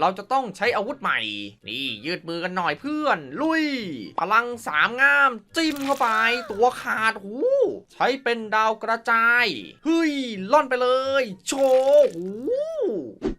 เราจะต้องใช้อาวุธใหม่ นี่ยืดมือกันหน่อยเพื่อน ลุย พลังสามงาม จิ้มเข้าไป ตัวขาดหู ใช้เป็นดาวกระจาย เฮ้ย ล่อนไปเลย โชว์หู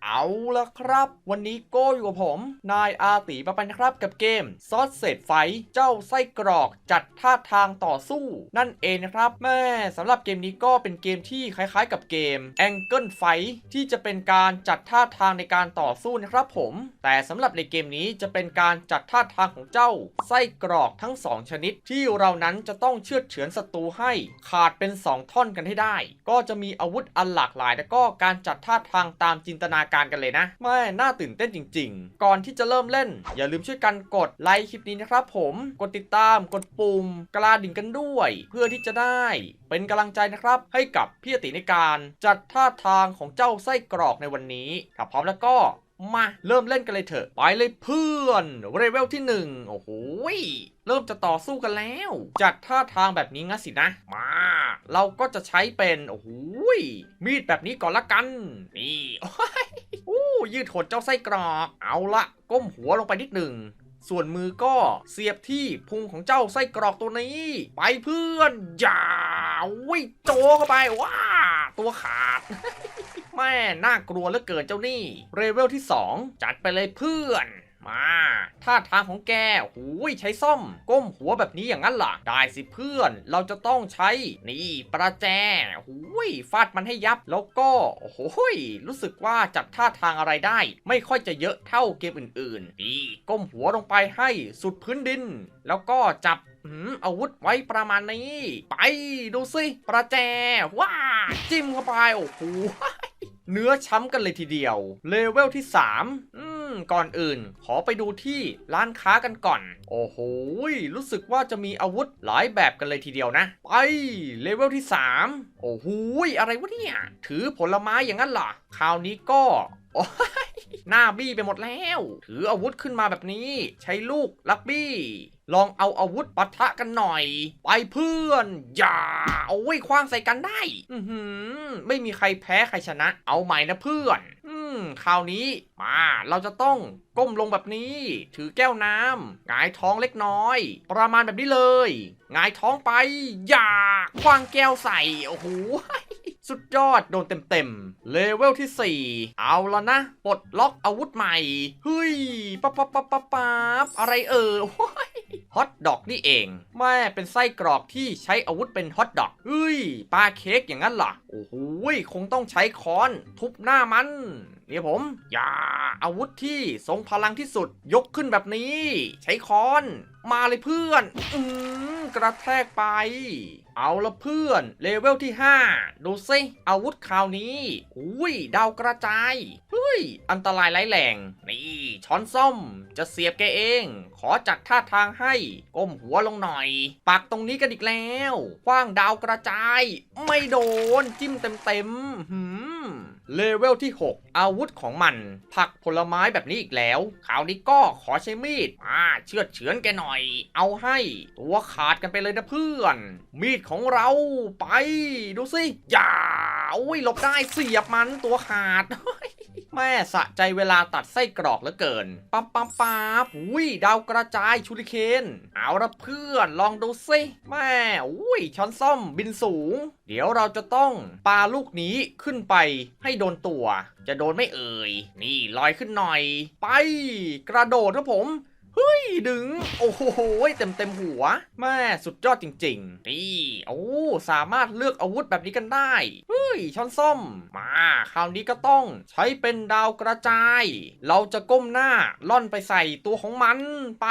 เอาละครับ วันนี้โก้อยู่กับผม นายอาตีมาเป็นครับกับเกม ซอสเศษไฟ เจ้าไส้กรอกจัดท่าทางต่อสู้ นั่นเองนะครับ แม่สำหรับเกมนี้ก็เป็นเกมที่คล้ายๆ กับเกม Angle Fight ที่จะเป็นการจัดท่าทางในการต่อสู้นะครับผม แต่สำหรับในเกมนี้จะเป็นการจัดท่าทางของเจ้า ไส้กรอกทั้งสองชนิด ที่เรานั้นจะต้องเชือดเฉือนศัตรูให้ขาดเป็น 2 ท่อนกันให้ได้ ก็จะมีอาวุธอันหลากหลาย และก็การจัดท่าทางตามจินตนาการกันเลยนะแม่ น่าตื่นเต้นจริง ๆ ก่อนที่จะเริ่มเล่น อย่าลืมช่วยกันกดไลค์คลิปนี้นะครับผม กดติดตาม กดปุ่ม กระลาดิ่งกันด้วย เพื่อที่จะได้เป็นกำลังใจนะครับ ให้กับพี่อติในการจัดท่าทางของเจ้าไส้กรอกในวันนี้ ถ้าพร้อมแล้วก็มาเริ่มเล่นกันเลยเถอะ ไปเลยเพื่อนเรเวลที่หนึ่งโอ้โหยเริ่มจะต่อสู้กันแล้ว จัดท่าทางแบบนี้งั้นสินะ มา เราก็จะใช้เป็น โอ้โหยมีดแบบนี้ก่อนละกัน นี่โอ้้ยืดหดเจ้าไส้กรอกเอาละก้มหัวลงไปนิดหนึ่ง ส่วนมือก็เสียบที่พุงของเจ้าไส้กรอกตัวนี้ ไปเพื่อนอย่าวิโจเข้าไปว้าตัวขาดแม่น่ากลัวเหลือเกินเจ้านี่ เรเวลที่ 2 จัดไปเลยเพื่อน มาท่าทางของแกหูยใช้ซ่อม ก้มหัวแบบนี้อย่างนั้นล่ะ ได้สิเพื่อน เราจะต้องใช้ นี่ประแจหูยฟาดมันให้ยับ แล้วก็ โอ้โหยรู้สึกว่าจัดท่าทางอะไรได้ ไม่ค่อยจะเยอะเท่าเกมอื่นๆนี่ก้มหัวลงไปให้สุดพื้นดิน แล้วก็จับอืมอาวุธไว้ประมาณนี้ ไปดูสิ ประแจ ว้า จิ้มเข้าไป โอ้โหเนื้อช้ำกันเลยทีเดียว เลเวลที่3อืม ก่อนอื่น ขอไปดูที่ร้านค้ากันก่อน โอ้โหรู้สึกว่าจะมีอาวุธหลายแบบกันเลยทีเดียวนะ ไปเลเวลที่ 3 โอ้โหอะไรวะเนี่ย ถือผลไม้อย่างนั้นเหรอคราวนี้ก็หน้าบี้ไปหมดแล้ว ถืออาวุธขึ้นมาแบบนี้ ใช้ลูกลักบี้ ลองเอาอาวุธปะทะกันหน่อย ไปเพื่อน อย่าเอาไว้คว้างใส่กันได้ อือหือไม่มีใครแพ้ใครชนะ เอาใหม่นะเพื่อน อื มคราวนี้มาเราจะต้องก้มลงแบบนี้ ถือแก้วน้ำหงายท้องเล็กน้อย ประมาณแบบนี้เลยหงายท้องไป อย่าควางแก้วใส่โอ้โหสุดยอดโดนเต็มๆ เลเวลที่ 4 เอาแล้วนะ ปลดล็อกอาวุธใหม่ เฮ้ยปั๊บปั๊บปั๊บปั๊บปั๊บอะไรเออโอ้ยฮอตดอกนี่เอง แม่เป็นไส้กรอกที่ใช้อาวุธเป็นฮอตดอกเฮ้ยปลาเค้กอย่างนั้นเหรอ โอ้โหคงต้องใช้ค้อน ทุบหน้ามัน นี่ยผม อย่า อาวุธที่ทรงพลังที่สุดยกขึ้นแบบนี้ ใช้ค้อน มาเลยเพื่อน อืมกระแทกไป เอาละเพื่อน เลเวลที่ 5 ดูสิอาวุธคราวนี้ อุ้ยดาวกระจายเฮ้ย อันตรายร้ายแรงนี่ ช้อนส้อมจะเสียบแกเอง ขอจัดท่าทางให้ ก้มหัวลงหน่อย ปักตรงนี้กันอีกแล้วคว้างดาวกระจาย ไม่โดน จิ้มเต็มเต็มหืม เลเวลที่ 6 อาวุธของมัน ผักผลไม้แบบนี้อีกแล้วคราวนี้ก็ขอใช้มีด อ่า เชือดเฉือนแกหน่อย เอาให้ตัวขาดกันไปเลยนะเพื่อน มีดของเราไป ดูสิอย่าอุ้ยหลบได้เสียบมันตัวขาด แม่สะใจเวลาตัดไส้กรอกเหลือเกิน ปั๊บปั๊บปั๊บอุ้ยดาวกระจายชูริเคน เอาละเพื่อนลองดูสิแม่อุ้ยช้อนส้อมบินสูง เดี๋ยวเราจะต้องปาลูกนี้ขึ้นไปให้โดนตัว จะโดนไม่เอ่ย นี่ลอยขึ้นหน่อย ไป กระโดดนะผม เฮ้ย ดึง โอ้โหเต็มเต็มหัวแม่สุดยอดจริงๆนี่โอ้สามารถเลือกอาวุธแบบนี้กันได้ เฮ้ยช้อนส้อมมาคราวนี้ก็ต้องใช้เป็นดาวกระจาย เราจะก้มหน้าล่อนไปใส่ตัวของมันไป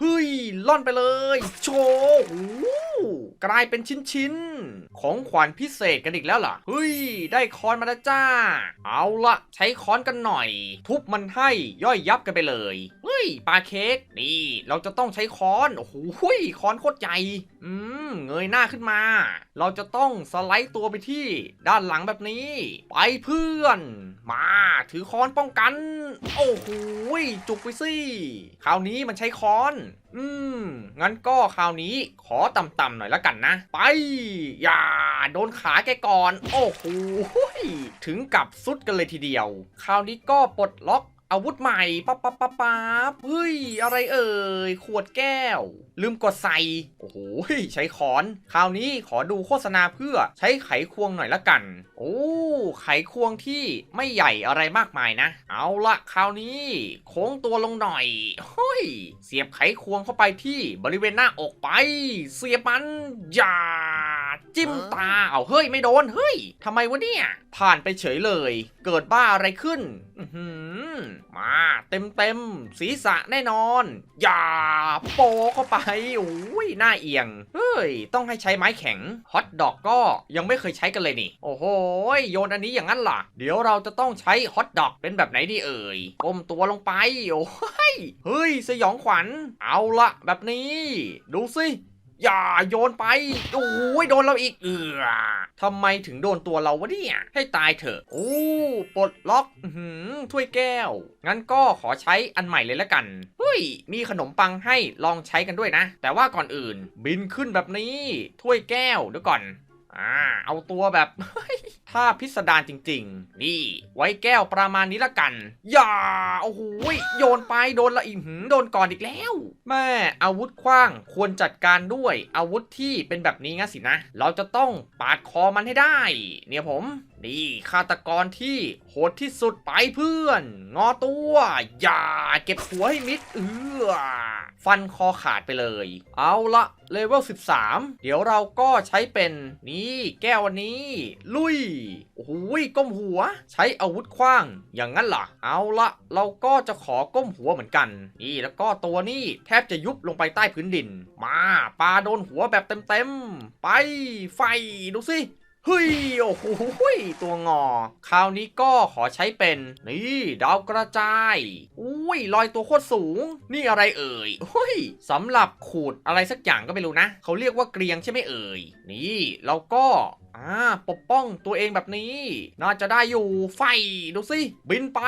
เฮ้ยล่อนไปเลย โชว์ กลายเป็นชิ้นๆ ของขวัญพิเศษกันอีกแล้วล่ะเฮ้ย ได้ค้อนมาแล้วจ้า เอาละใช้ค้อนกันหน่อย ทุบมันให้ย่อยยับกันไปเลยเฮ้ยปลาเค้กนี่เราจะต้องใช้ค้อนโอ้โหค้อนโคตรใหญ่อืมเงยหน้าขึ้นมา เราจะต้องสไลด์ตัวไปที่ด้านหลังแบบนี้ ไปเพื่อน มาถือค้อนป้องกัน โอ้โหจุกไปสิคราวนี้มันใช้ค้อนอืม งั้นก็คราวนี้ขอต่ำๆหน่อยละกันนะ ไป อย่า โดนขาแกก่อน โอ้โหถึงกับสุดกันเลยทีเดียว คราวนี้ก็ปลดล็อก อาวุธใหม่ปั๊บปั๊บปั๊บปั๊บเฮ้ย อะไรเอ่ย ขวดแก้ว ลืมกดใส่ โอ้โห ใช้ขอน คราวนี้ขอดูโฆษณาเพื่อใช้ไขควงหน่อยละกัน โอ้ ไขควงที่ไม่ใหญ่อะไรมากมายนะ เอาละคราวนี้ โค้งตัวลงหน่อยเฮ้ย เสียบไขควงเข้าไปที่บริเวณหน้าอกไป เสียบมันอย่า จิ้มตาเอาเฮ้ยไม่โดนเฮ้ยทำไมวะเนี่ย ผ่านไปเฉยเลย เกิดบ้าอะไรขึ้นมาเต็มเต็มๆศีรษะแน่นอน อย่าโปเข้าไปโอ้ยหน้าเอียง เฮ้ย ต้องให้ใช้ไม้แข็งฮอตดอกก็ยังไม่เคยใช้กันเลยนี่ โอ้โหยโยนอันนี้อย่างนั้นล่ะ เดี๋ยวเราจะต้องใช้ฮอตดอกเป็นแบบไหนดีเอ่ยก้มตัวลงไปโอ้ยเฮ้ยสยองขวัญ เอาละแบบนี้ ดูสิ อย่าโยนไป โอ้ยโดนเราอีก เอือทำไมถึงโดนตัวเราวะเนี่ย ให้ตายเถอะ โอ้ปลดล็อกหืมถ้วยแก้ว งั้นก็ขอใช้อันใหม่เลยละกัน เฮ้ย มีขนมปังให้ลองใช้กันด้วยนะ แต่ว่าก่อนอื่น บินขึ้นแบบนี้ ถ้วยแก้วเดี๋ยวก่อน อ่าเอาตัวแบบถ้าพิสดารจริง ๆ นี่ ไว้แก้วประมาณนี้ละกัน อย่าโอ้โหยโยนไปโดนละอิ่มหืมโดนก่อนอีกแล้ว แม่อาวุธขว้างควรจัดการด้วย อาวุธที่เป็นแบบนี้งั้นสินะ เราจะต้องปาดคอมันให้ได้ เนี่ยผม นี่ฆาตกรที่โหดที่สุดไปเพื่อน งอตัว อย่าเก็บหัวให้มิดเอือ ฟันคอขาดไปเลย เอาละเลเวล 13 เดี๋ยวเราก็ใช้เป็นนี่แก้ววันนี้ ลุย โอ้โหก้มหัว ใช้อาวุธขว้าง อย่างนั้นล่ะ เอาละเราก็จะขอก้มหัวเหมือนกัน นี่แล้วก็ตัวนี้แทบจะยุบลงไปใต้พื้นดิน มาปลาโดนหัวแบบเต็มๆ ไปไฟดูสิ เฮ้ยโอ้โหตัวงอ คราวนี้ก็ขอใช้เป็นนี่ดาวกระจายอุ้ยลอยตัวโคตรสูง นี่อะไรเอ่ยเฮ้ยสำหรับขูดอะไรสักอย่างก็ไม่รู้นะ เขาเรียกว่าเกรียงใช่ไหมเอ่ยนี่เราก็ อ่าปกป้องตัวเองแบบนี้ น่าจะได้อยู่ไฟดูสิ บินไป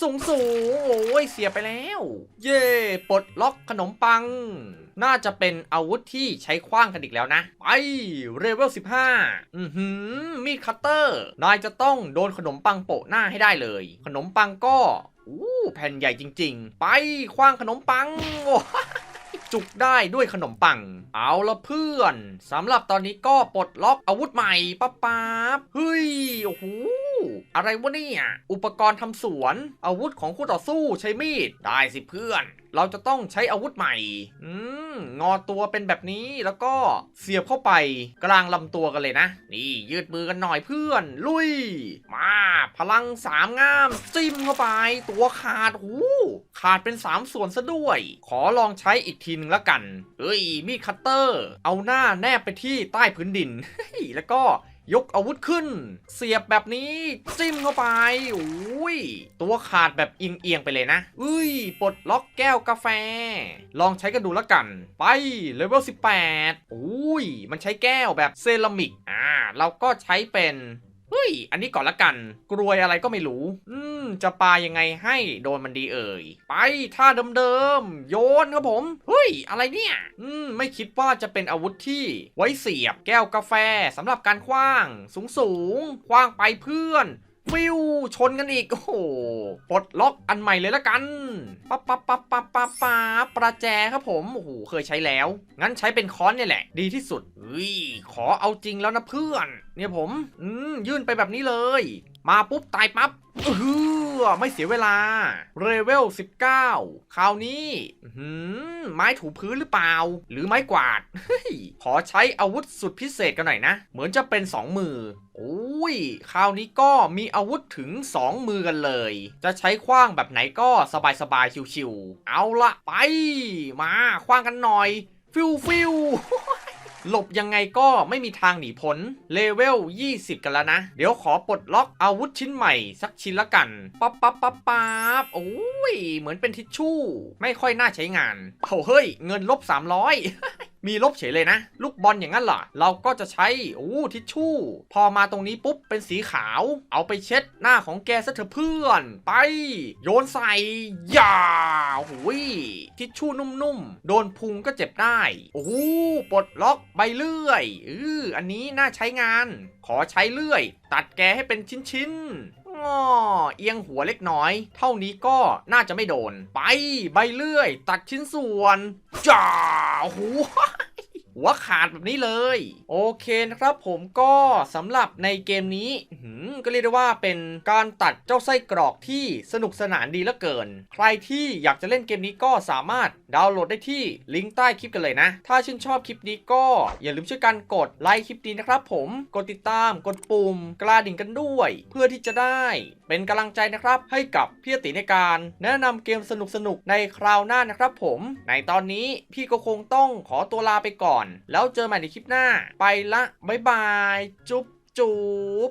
สูงสูงๆโอ้ยเสียไปแล้ว เย่ปลดล็อกขนมปัง น่าจะเป็นอาวุธที่ใช้คว้างกันอีกแล้วนะ ไปเรเวล15 อือหือมีดคัตเตอร์ นายจะต้องโดนขนมปังโปะหน้าให้ได้เลย ขนมปังก็อู้แผ่นใหญ่จริง ๆ ไปคว้างขนมปังโอ้ จุกได้ด้วยขนมปัง เอาละเพื่อนสำหรับตอนนี้ก็ปลดล็อกอาวุธใหม่ปั๊บปั๊บเฮ้ยโอ้โหอะไรวะเนี่ยอุปกรณ์ทำสวนอาวุธของคู่ต่อสู้ใช้มีดได้สิเพื่อน เราจะต้องใช้อาวุธใหม่ อืมงอตัวเป็นแบบนี้แล้วก็เสียบเข้าไปกลางลำตัวกันเลยนะ นี่ยืดมือกันหน่อยเพื่อน ลุย มา พลังสามง่ามจิ้มเข้าไป ตัวขาดหู ขาดเป็น 3 ส่วนซะด้วย ขอลองใช้อีกทีนึงละกัน เอ้ย มีดคัตเตอร์ เอาหน้าแนบไปที่ใต้พื้นดิน แล้วก็ยกอาวุธขึ้น เสียบแบบนี้จิ้มเข้าไปอุ้ยตัวขาดแบบเอียงๆไปเลยนะอุ้ยปลดล็อกแก้วกาแฟ ลองใช้กันดูละกัน ไปเลเวล18อุ้ยมันใช้แก้วแบบเซรามิกอ่าเราก็ใช้เป็น เฮ้ย อันนี้ก่อนละกัน กรวยอะไรก็ไม่รู้ อืม จะปายังไงให้โดนมันดีเอ่ย ไปท่าเดิมๆ โยนครับผม เฮ้ย อะไรเนี่ย อืม ไม่คิดว่าจะเป็นอาวุธที่ไว้เสียบแก้วกาแฟสำหรับการคว้าง สูงสูงๆคว้างไปเพื่อน ฟิวชนกันอีก โอ้โหปลดล็อกอันใหม่เลยละกันปั๊บปั๊บปั๊บปั๊บปั๊บปั๊บประแจครับผมโอ้โหเคยใช้แล้ว งั้นใช้เป็นค้อนเนี่ยแหละ ดีที่สุดเฮ้ยขอเอาจริงแล้วนะเพื่อน เนี่ยผม อืมยื่นไปแบบนี้เลย มาปุ๊บตายปั๊บเอ อไม่เสียเวลาเรเวล 19 คราวนี้หือไม้ถูพื้นหรือเปล่า หรือไม้กวาด ขอใช้อาวุธสุดพิเศษกันหน่อยนะ เหมือนจะเป็น 2 มือโอ้ย คราวนี้ก็มีอาวุธถึง 2 มือกันเลย จะใช้คว้างแบบไหนก็สบายๆชิวๆเอาละไป มาคว้างกันหน่อย ฟิวฟิว หลบยังไงก็ไม่มีทางหนีพ้นเลเวล 20 กันแล้วนะ เดี๋ยวขอปลดล็อกอาวุธชิ้นใหม่ สักชิ้นละกันปั๊บปั๊บปั๊บปั๊บโอ้ย เหมือนเป็นทิชชู่ ไม่ค่อยน่าใช้งานโอ้เฮ้ย เงินลบ 300 มีลบเฉยเลยนะ ลูกบอลอย่างนั้นเหรอ เราก็จะใช้โอ้ทิชชู่ พอมาตรงนี้ปุ๊บเป็นสีขาว เอาไปเช็ดหน้าของแกซะเถอะเพื่อน ไป โยนใส่ยาโอ้ยทิชชู่นุ่มๆ โดนพุงก็เจ็บได้ โอ้โปลดล็อกใบเลื่อยอืออันนี้น่าใช้งาน ขอใช้เลื่อย ตัดแกให้เป็นชิ้นๆอือ้อเอียงหัวเล็กน้อย เท่านี้ก็น่าจะไม่โดน ไปใบเลื่อย ตัดชิ้นส่วน จ้า หัวขาดแบบนี้เลย โอเคนะครับผมก็สำหรับในเกมนี้หือก็เรียกได้ว่าเป็นการตัดเจ้าไส้กรอกที่สนุกสนานดีเหลือเกิน ใครที่อยากจะเล่นเกมนี้ก็สามารถดาวน์โหลดได้ที่ลิงก์ใต้คลิปกันเลยนะ ถ้าชื่นชอบคลิปนี้ก็อย่าลืมช่วยกันกดไลค์คลิปนี้นะครับผมกดติดตามกดปุ่มกระดิ่งกันด้วย เพื่อที่จะได้เป็นกำลังใจนะครับ ให้กับพี่ติในการแนะนำเกมสนุกๆในคราวหน้านะครับผม ในตอนนี้พี่ก็คงต้องขอตัวลาไปก่อนแล้วเจอใหม่ในคลิปหน้า ไปละ บ๊ายบาย จุ๊บจุ๊บ